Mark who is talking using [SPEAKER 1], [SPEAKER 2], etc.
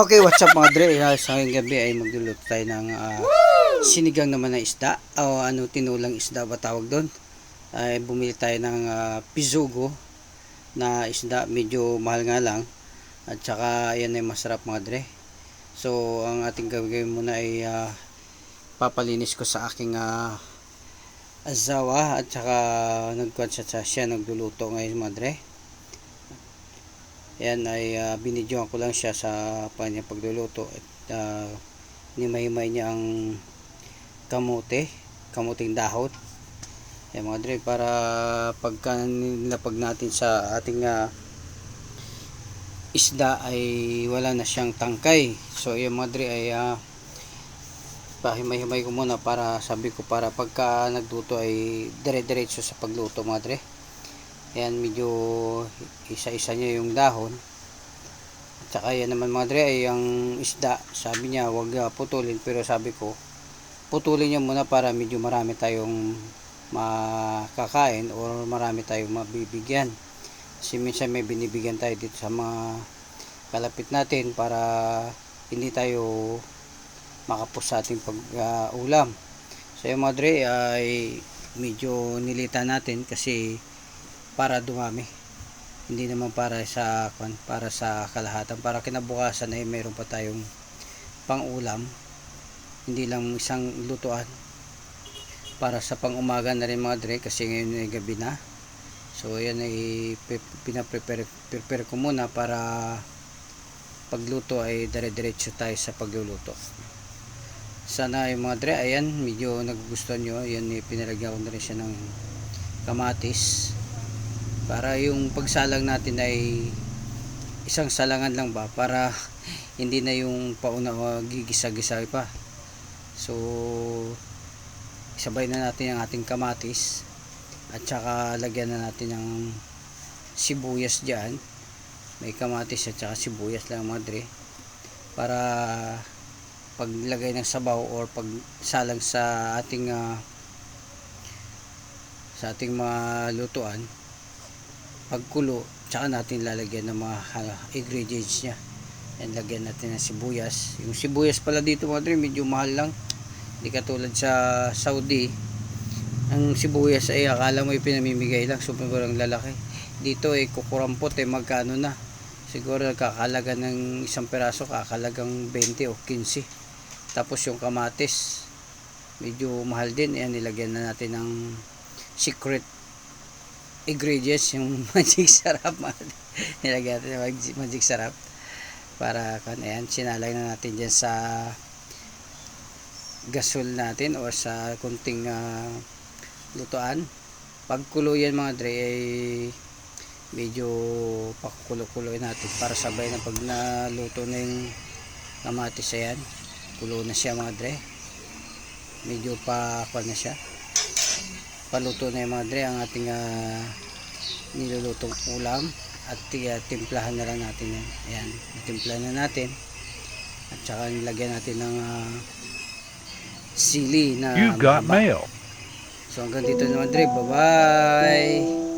[SPEAKER 1] Okay, what's up mga dre? Uh, sa ngayong gabi ay magluluto tayo ng ah, sinigang naman na isda o ano tinulang isda ba tawag doon. Ay bumili tayo ng ah, pizugo na isda medyo mahal nga lang at saka yan ay masarap mga dre. So ang ating gagawin muna ay ah, papalinis ko sa aking ah, asawa at saka nagkuhan siya, siya nagluluto ngayon mga dre. Yan ay uh, binidyoan ko lang siya sa kanyang pagluluto at uh, nimay-himay niya ang kamote, kamuting dahon. Yan mga dre, para pagka nilapag natin sa ating uh, isda ay wala na siyang tangkay. So yung mga dre ay uh, pahimay-himay ko muna para sabi ko para pagka nagluto ay dire-diretso sa pagluto mga dre. Ayan, medyo isa-isa niya yung dahon. At saka yan naman mga dre ay ang isda. Sabi niya wag uh, putulin pero sabi ko putulin niya muna para medyo marami tayong makakain or marami tayong mabibigyan. Kasi minsan may binibigyan tayo dito sa mga kalapit natin para hindi tayo makapos sa ating pag-ulam. so yung mga dre ay medyo nilita natin kasi para dumami. Hindi naman para sa para sa kalahatan. Para kinabukasan ay meron pa tayong pangulam. Hindi lang isang lutuan. Para sa pang-umaga na rin mga dre kasi ngayon ay gabi na. So yan ay pinaprepare prepare ko muna para pagluto ay dire-diretso tayo sa pagluluto. Sana yung mga dre ayan medyo nagugustuhan nyo. Yan eh, pinalagyan ko na rin siya ng kamatis para yung pagsalang natin ay isang salangan lang ba? Para hindi na yung pauna o gigisa-gisa pa. So isabay na natin ang ating kamatis at saka lagyan na natin ng sibuyas dyan. May kamatis at saka sibuyas lang mga dre para paglagay ng sabaw or pagsalang sa ating ah, sa ating mga lutuan pagkulo tsaka natin lalagyan ng mga ano, ingredients nya yan lagyan natin ng sibuyas. Yung sibuyas pala dito mga dre medyo mahal lang. Hindi katulad sa Saudi. Ang sibuyas ay akala mo ay pinamimigay lang sobrang lalaki. Dito ay kukurampot eh magkano na? Siguro kakalaga ng isang peraso kakalagang 20 o 15 tapos yung kamatis medyo mahal din. Yan nilagyan na natin ng secret ingredients yung magic sarap. Nilagyan natin magic, magic sarap para kan ayan sinalay na natin dyan sa gasol natin or sa kunting ah, lutuan. Pagkulo yan mga dre ay medyo pakukulo-kuloy natin para sabay na pag naluto na yung kamatis ayan kulo na siya mga dre. Medyo pa kwan na siya paluto na yung mga dre ang ating ah, nilulutong ulam at uh, timplahan na lang natin yan ayan timplahan na natin at saka nilagyan natin ng ah, sili na
[SPEAKER 2] You've got mail.
[SPEAKER 1] So hanggang dito naman Dre. Bye-bye.